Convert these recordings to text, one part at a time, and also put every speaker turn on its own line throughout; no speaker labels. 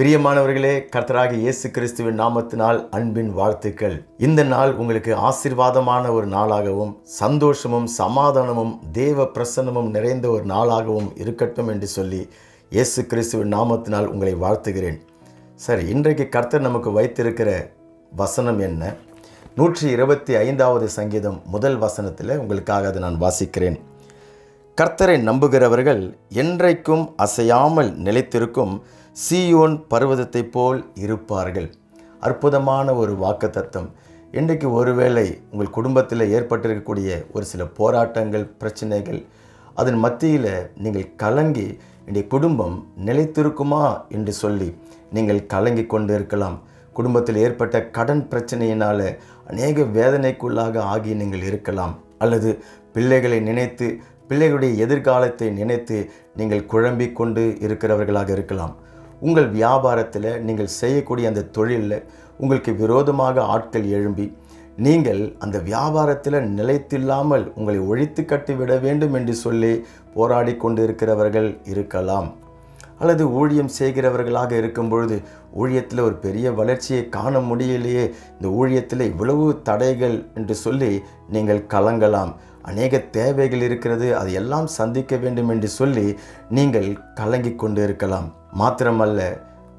பிரியமானவர்களே கர்த்தராக இயேசு கிறிஸ்துவின் நாமத்தினால் அன்பின் வாழ்த்துக்கள். இந்த நாள் உங்களுக்கு ஆசீர்வாதமான ஒரு நாளாகவும் சந்தோஷமும் சமாதானமும் தேவ பிரசன்னமும் நிறைந்த ஒரு நாளாகவும் இருக்கட்டும் என்று சொல்லி இயேசு கிறிஸ்துவின் நாமத்தினால் உங்களை வாழ்த்துகிறேன். சரி இன்றைக்கு கர்த்தர் நமக்கு வைத்திருக்கிற வசனம் என்ன? நூற்றி இருபத்தி ஐந்தாவது சங்கீதம் முதல் வசனத்தில் உங்களுக்காக அதை நான் வாசிக்கிறேன். கர்த்தரை நம்புகிறவர்கள் என்றைக்கும் அசையாமல் நிலைத்திருக்கும் சீயோன் பர்வதத்தைப் போல் இருப்பார்கள். அற்புதமான ஒரு வாக்குத்தத்தம். இன்றைக்கு ஒருவேளை உங்கள் குடும்பத்தில் ஏற்பட்டிருக்கக்கூடிய ஒரு சில போராட்டங்கள் பிரச்சனைகள் அதன் மத்தியில் நீங்கள் கலங்கி என்னுடைய குடும்பம் நிலைத்திருக்குமா என்று சொல்லி நீங்கள் கலங்கி கொண்டு இருக்கலாம் குடும்பத்தில் ஏற்பட்ட கடன் பிரச்சனையினால் அநேக வேதனைக்குள்ளாக ஆகி நீங்கள் இருக்கலாம். அல்லது பிள்ளைகளை நினைத்து பிள்ளைகளுடைய எதிர்காலத்தை நினைத்து நீங்கள் குழம்பிக் கொண்டு இருக்கிறவர்களாக இருக்கலாம். உங்கள் வியாபாரத்தில் நீங்கள் செய்யக்கூடிய அந்த தொழிலில் உங்களுக்கு விரோதமாக ஆட்கள் எழும்பி நீங்கள் அந்த வியாபாரத்தில் நிலைத்தில்லாமல் உங்களை ஒழித்து கட்டிவிட வேண்டும் என்று சொல்லி போராடி கொண்டிருக்கிறவர்கள் இருக்கலாம். அல்லது ஊழியம் செய்கிறவர்களாக இருக்கும் பொழுது ஊழியத்தில் ஒரு பெரிய வளர்ச்சியை காண முடியலையே இந்த ஊழியத்தில் இவ்வளவு தடைகள் என்று சொல்லி நீங்கள் கலங்கலாம். அநேக தேவைகள் இருக்கிறது அது எல்லாம் சந்திக்க வேண்டும் என்று சொல்லி நீங்கள் கலங்கி கொண்டு இருக்கலாம் மாத்திரமல்ல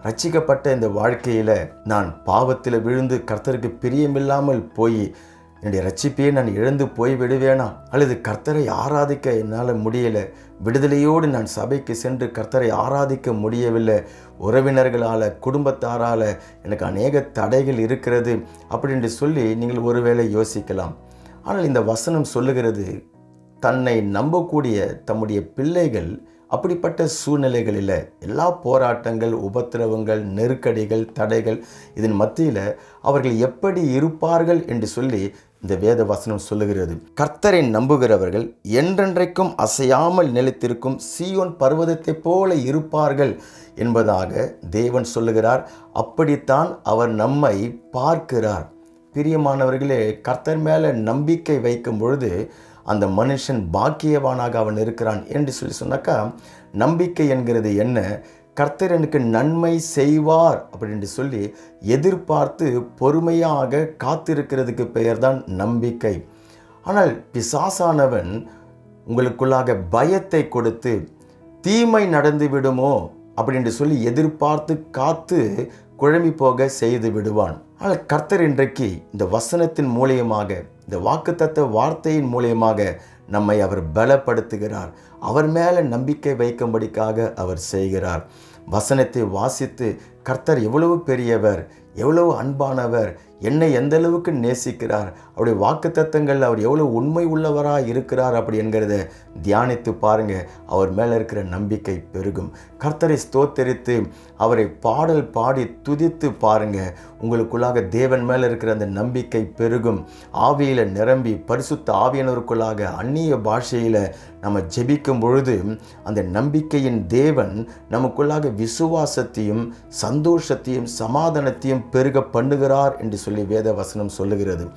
ரட்சிக்கப்பட்ட இந்த வாழ்க்கையில் நான் பாவத்தில் விழுந்து கர்த்தருக்கு பிரியமில்லாமல் போய் என்னுடைய ரட்சிப்பையே நான் இழந்து போய் விடுவேனா? அல்லது கர்த்தரை ஆராதிக்க என்னால் முடியலை? விடுதலையோடு நான் சபைக்கு சென்று கர்த்தரை ஆராதிக்க முடியவில்லை. உறவினர்களால் குடும்பத்தாரால் எனக்கு அநேக தடைகள் இருக்கிறது அப்படின்னு சொல்லி நீங்கள் ஒருவேளை யோசிக்கலாம். ஆனால் இந்த வசனம் சொல்லுகிறது தன்னை நம்பக்கூடிய தம்முடைய பிள்ளைகள் அப்படிப்பட்ட சூழ்நிலைகளில் எல்லா போராட்டங்கள் உபத்திரவங்கள் நெருக்கடிகள் தடைகள் இதன் மத்தியில் அவர்கள் எப்படி இருப்பார்கள் என்று சொல்லி இந்த வேத வசனம் சொல்லுகிறது. கர்த்தரை நம்புகிறவர்கள் என்றென்றைக்கும் அசையாமல் நிலைத்திருக்கும் சீயோன் பர்வதத்தைப் போல இருப்பார்கள் என்பதாக தேவன் சொல்லுகிறார். அப்படித்தான் அவர் நம்மை பார்க்கிறார். பிரியமானவர்களே கர்த்தர் மேலே நம்பிக்கை வைக்கும் பொழுது அந்த மனுஷன் பாக்கியவானாக அவன் இருக்கிறான் என்று சொல்லி சொன்னாக்கா நம்பிக்கை என்கிறது என்ன? கர்த்தர் எனக்கு நன்மை செய்வார் அப்படின்னு சொல்லி எதிர்பார்த்து பொறுமையாக காத்திருக்கிறதுக்கு பெயர்தான் நம்பிக்கை. ஆனால் பிசாசானவன் உங்களுக்குள்ளாக பயத்தை கொடுத்து தீமை நடந்து விடுமோ அப்படின்னு சொல்லி எதிர்பார்த்து காத்து குழம்பி போக செய்து விடுவான். ஆனால் கர்த்தர் இன்றைக்கு இந்த வசனத்தின் மூலியமாக இந்த வாக்குத்தத்த வார்த்தையின் மூலியமாக நம்மை அவர் பலப்படுத்துகிறார். அவர் மேலே நம்பிக்கை வைக்கும்படிக்காக அவர் செய்கிறார். வசனத்தை வாசித்து கர்த்தர் எவ்வளவு பெரியவர் எவ்வளவு அன்பானவர் என்னை எந்த அளவுக்கு நேசிக்கிறார்? அவருடைய வாக்குத்தத்தங்கள் அவர் எவ்வளோ உண்மை உள்ளவராக இருக்கிறார் அப்படி என்கிறத தியானித்து பாருங்க. அவர் மேலே இருக்கிற நம்பிக்கை பெருகும். கர்த்தரை ஸ்தோத்தரித்து அவரை பாடல் பாடி துதித்து பாருங்க. உங்களுக்குள்ளாக தேவன் மேலே இருக்கிற அந்த நம்பிக்கை பெருகும். ஆவியில் நிரம்பி பரிசுத்த ஆவியனருக்குள்ளாக அந்நிய பாஷையில் நம்ம ஜெபிக்கும் பொழுது அந்த நம்பிக்கையின் தேவன் நமக்குள்ளாக விசுவாசத்தையும் சந்தோஷத்தையும் சமாதானத்தையும் பெருக பண்ணுகிறார் என்று சொல்லி வேத வசனம் சொல்லுகிறது.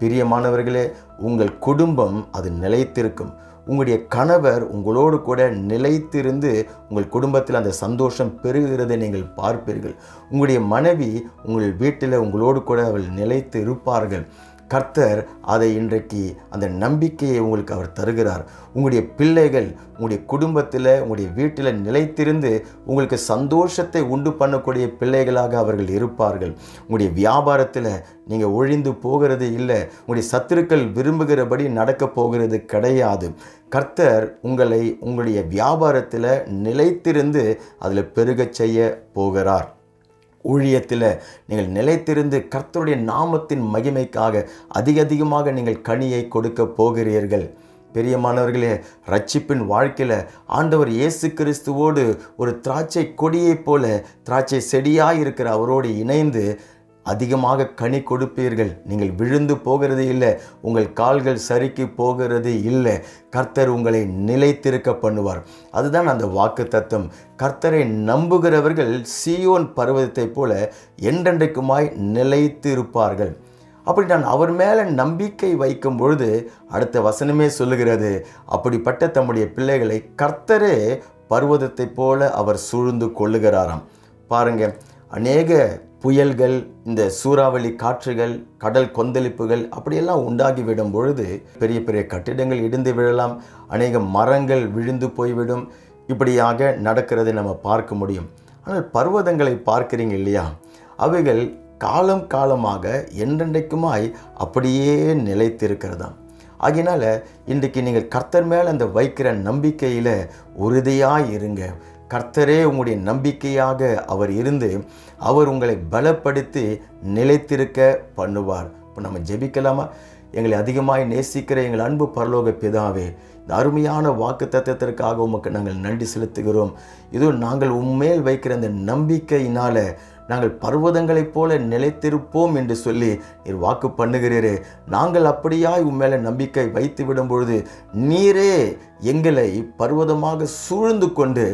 பிரியமானவர்களே உங்கள் குடும்பம் அது நிலைத்திருக்கும். உங்களுடைய கணவர் உங்களோடு கூட நிலைத்திருந்து உங்கள் குடும்பத்தில் அந்த சந்தோஷம் பெறுகிறதை நீங்கள் பார்ப்பீர்கள். உங்களுடைய மனைவி உங்கள் வீட்டில் உங்களோடு கூட அவள் நிலைத்து இருப்பார்கள். கர்த்தர் அதை இன்றைக்கு அந்த நம்பிக்கையை உங்களுக்கு அவர் தருகிறார். உங்களுடைய பிள்ளைகள் உங்களுடைய குடும்பத்தில் உங்களுடைய வீட்டில் நிலைத்திருந்து உங்களுக்கு சந்தோஷத்தை உண்டு பண்ணக்கூடிய பிள்ளைகளாக அவர்கள் இருப்பார்கள். உங்களுடைய வியாபாரத்தில் நீங்கள் ஒழிந்து போகிறது இல்லை. உங்களுடைய சத்துருக்கள் விரும்புகிறபடி நடக்க போகிறது கிடையாது. கர்த்தர் உங்களை உங்களுடைய வியாபாரத்தில் நிலைத்திருந்து அதில் பெருகச் செய்ய போகிறார். ஊழியத்தில் நீங்கள் நிலைத்திருந்து கர்த்தருடைய நாமத்தின் மகிமைக்காக அதிக அதிகமாக நீங்கள் கனியை கொடுக்க போகிறீர்கள். பெரியமானவர்களே ரட்சிப்பின் வாழ்க்கையில் ஆண்டவர் இயேசு கிறிஸ்துவோடு ஒரு திராட்சை கொடியைப் போல திராட்சை செடியாக இருக்கிற அவரோடு இணைந்து அதிகமாக கனி கொடுப்பீர்கள். நீங்கள் விழுந்து போகிறது இல்லை. உங்கள் கால்கள் சறுக்கி போகிறது இல்லை. கர்த்தர் உங்களை நிலைத்திருக்க பண்ணுவார். அதுதான் அந்த வாக்கு தத்துவம் கர்த்தரை நம்புகிறவர்கள் சியோன் பர்வதத்தைப் போல என்றென்றைக்குமாய் நிலைத்து இருப்பார்கள். அப்படி நான் அவர் மேலே நம்பிக்கை வைக்கும் பொழுது அடுத்த வசனமே சொல்லுகிறது. அப்படிப்பட்ட தம்முடைய பிள்ளைகளை கர்த்தரே பர்வதத்தைப் போல அவர் சூழ்ந்து கொள்ளுகிறாராம். பாருங்க அநேக புயல்கள் இந்த சூறாவளி காற்றுகள் கடல் கொந்தளிப்புகள் அப்படியெல்லாம் உண்டாகிவிடும் பொழுது பெரிய பெரிய கட்டிடங்கள் இடிந்து விழலாம் அநேக மரங்கள் விழுந்து போய்விடும். இப்படியாக நடக்கிறதை நம்ம பார்க்க முடியும். ஆனால் பர்வதங்களை பார்க்குறீங்க இல்லையா? அவைகள் காலம் காலமாக என்றென்றைக்குமாய் அப்படியே நிலைத்திருக்கிறதாம். ஆகினால இன்றைக்கு நீங்கள் கர்த்தர் மேல் அந்த வைக்கிற நம்பிக்கையில் உறுதியாக இருங்க. கர்த்தரே உங்களுடைய நம்பிக்கையாக அவர் இருந்து அவர் உங்களை பலப்படுத்தி நிலைத்திருக்க பண்ணுவார். இப்போ நம்ம ஜெபிக்கலாமா? எங்களை அதிகமாய் நேசிக்கிற எங்கள் அன்பு பரலோக பிதாவே இந்த அருமையான வாக்கு தத்துவத்திற்காக உமக்கு நாங்கள் நன்றி செலுத்துகிறோம். இதுவும் நாங்கள் உண்மையில் வைக்கிற அந்த நம்பிக்கையினால நாங்கள் பர்வதங்களைப் போல நிலைத்திருப்போம் என்று சொல்லி நீர் வாக்கு பண்ணுகிறீரே. நாங்கள் அப்படியாய் உண்மையில நம்பிக்கை வைத்து விடும் பொழுது நீரே எங்களை பர்வதமாக சூழ்ந்து கொண்டு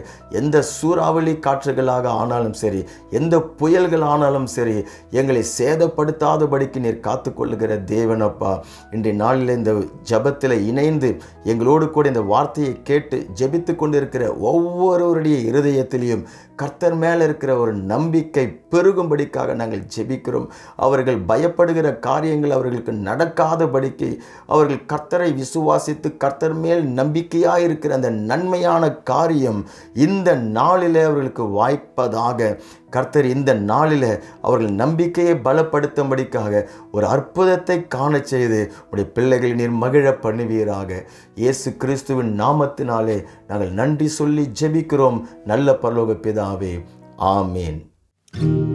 எந்த சூறாவளி காற்றுகளாக ஆனாலும் சரி எந்த புயல்கள் ஆனாலும் சரி எங்களை சேதப்படுத்தாதபடிக்கு நீர் காத்துக்கொள்ளுகிற தேவனப்பா. இன்றைய நாளில் இந்த ஜபத்தில் இணைந்து எங்களோடு கூட இந்த வார்த்தையை கேட்டு ஜபித்து கொண்டிருக்கிற ஒவ்வொருவருடைய இருதயத்திலையும் கர்த்தர் மேலே இருக்கிற ஒரு நம்பிக்கை பெருகும்படிக்காக நாங்கள் ஜெபிக்கிறோம். அவர்கள் பயப்படுகிற காரியங்கள் அவர்களுக்கு நடக்காதபடிக்கு அவர்கள் கர்த்தரை விசுவாசித்து கர்த்தர் மேல் நம்பிக்கை இருக்கிற அந்த நன்மையான காரியம் இந்த நாளில் அவர்களுக்கு வாய்ப்பதாக கர்த்தர் இந்த நாளில் அவர்கள் நம்பிக்கையை பலப்படுத்தும்படிக்காக ஒரு அற்புதத்தை காண செய்து உடைய பிள்ளைகளை நீர் மகிழ பண்ணுவீராக. இயேசு கிறிஸ்துவின் நாமத்தினாலே நாங்கள் நன்றி சொல்லி ஜெபிக்கிறோம். நல்ல பரலோக பிதாவே. ஆமேன்.